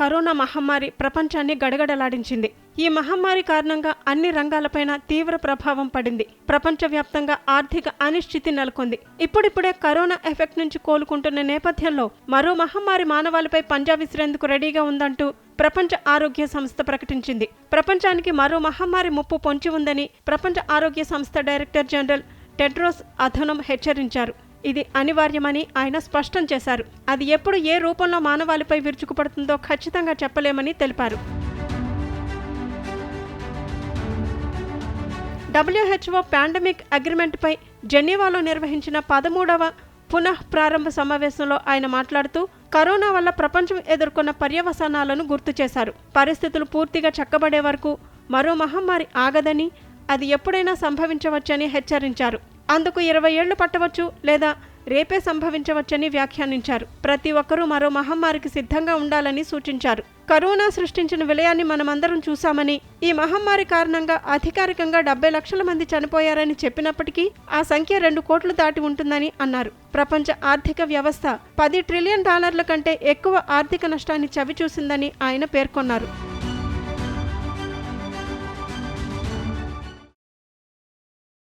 Corona మహమ్మారి ప్రపంచాన్ని గడగడలాడించింది. ఈ మహమ్మారి కారణంగా అన్ని రంగాలపైన తీవ్ర ప్రభావం పడింది. ప్రపంచవ్యాప్తంగా ఆర్థిక అనిశ్చితి నెలకొంది. ఇప్పుడిప్పుడే కరోనా ఎఫెక్ట్ నుంచి కోలుకుంటున్న నేపథ్యంలో మరో మహమ్మారి మానవాళిపై పంజా విసిరేందుకు రెడీగా ఉందంటూ ప్రపంచ ఆరోగ్య సంస్థ ప్రకటించింది. ప్రపంచానికి మరో మహమ్మారి ముప్పు పొంచి ఉందని ప్రపంచ ఆరోగ్య సంస్థ డైరెక్టర్ జనరల్ టెడ్రోస్ అథనం హెచ్చరించారు. ఇది అనివార్యమని ఆయన స్పష్టం చేశారు. అది ఎప్పుడు ఏ రూపంలో మానవాళిపై విరుచుకుపడుతుందో ఖచ్చితంగా చెప్పలేమని తెలిపారు. డబ్ల్యూహెచ్ఓ పాండమిక్ అగ్రిమెంట్పై జెనీవాలో నిర్వహించిన పదమూడవ పునః ప్రారంభ సమావేశంలో ఆయన మాట్లాడుతూ కరోనా వల్ల ప్రపంచం ఎదుర్కొన్న పర్యవసానాలను గుర్తు చేశారు. పరిస్థితులు పూర్తిగా చక్కబడే వరకు మరో మహమ్మారి ఆగదని అది ఎప్పుడైనా సంభవించవచ్చని హెచ్చరించారు. అందుకు ఇరవై ఏళ్ళు పట్టవచ్చు లేదా రేపే సంభవించవచ్చని వ్యాఖ్యానించారు. ప్రతి ఒక్కరూ మరో మహమ్మారికి సిద్ధంగా ఉండాలని సూచించారు. కరోనా సృష్టించిన విలయాన్ని మనమందరం చూశామని ఈ మహమ్మారి కారణంగా అధికారికంగా డెబ్బై లక్షల మంది చనిపోయారని చెప్పినప్పటికీ ఆ సంఖ్య రెండు కోట్లు దాటి ఉంటుందని అన్నారు. ప్రపంచ ఆర్థిక వ్యవస్థ పది ట్రిలియన్ డాలర్ల కంటే ఎక్కువ ఆర్థిక నష్టాన్ని చవిచూసిందని ఆయన పేర్కొన్నారు.